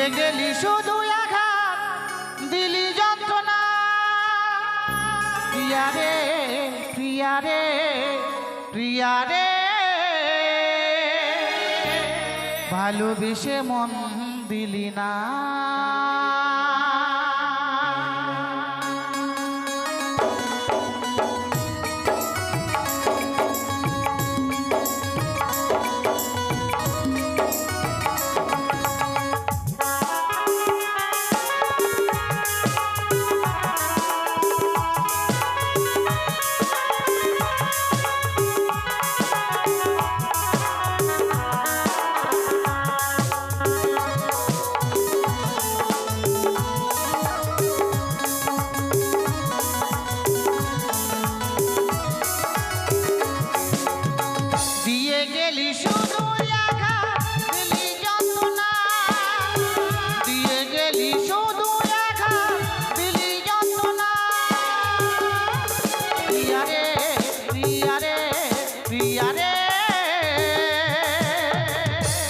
দিয়ে গেলি শুধু আঘাত, দিলি যন্ত্রণা। প্রিয়া রে প্রিয়া রে প্রিয়া রে। ভালোবেসে মন দিলি না।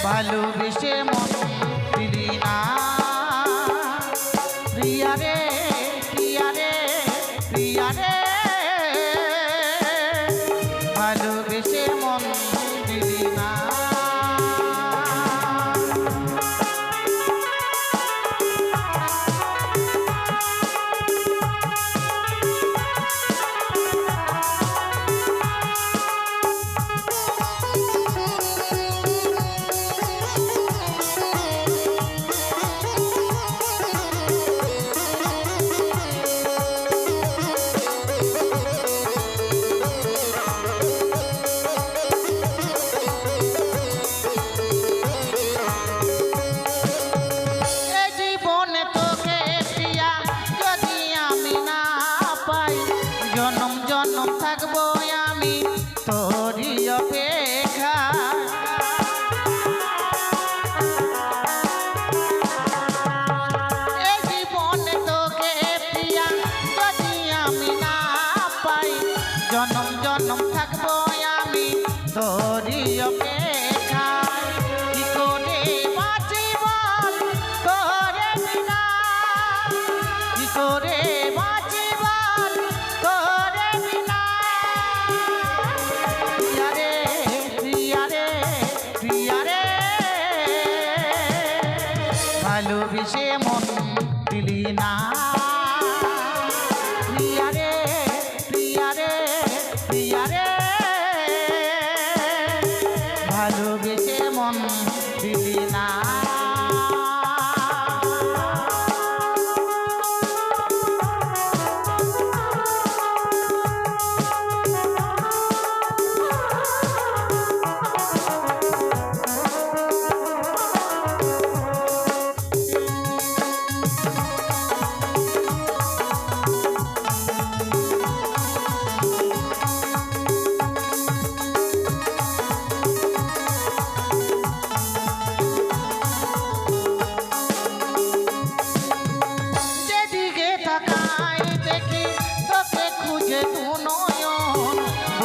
ভালোবেসে মন দিলি না জনম জনম থাকব আমি। তোরই অপেক্ষায় কি করে বাঁচি বল তোরে বিনা। কি করে বাঁচি বল তোরে বিনা। প্রিয়া রে প্রিয়া রে প্রিয়া রে ভালোবেসে মন দিলি না।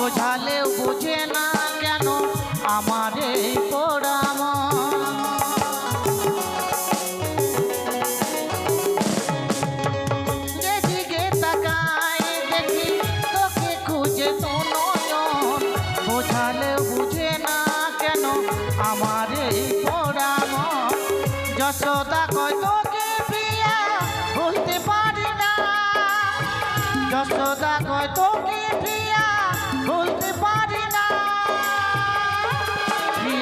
বোঝালেও বুঝে না কেন আমার এই পোড়াম যেদিকে তাকাই দেখি তোকে খুঁজে তু নয়ন। বোঝালেও বুঝে না কেন আমার এই পোড়াম যশোদা কয়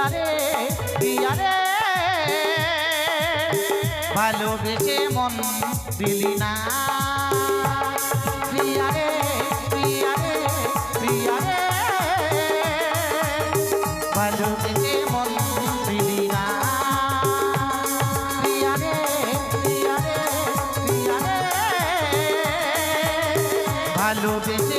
পিয়ারে পিয়ারে। ভালোবেসে মন দিলি না। পিয়ারে পিয়ারে পিয়ারে। ভালোবেসে মন দিলি না। পিয়ারে পিয়ারে পিয়ারে। ভালোবেসে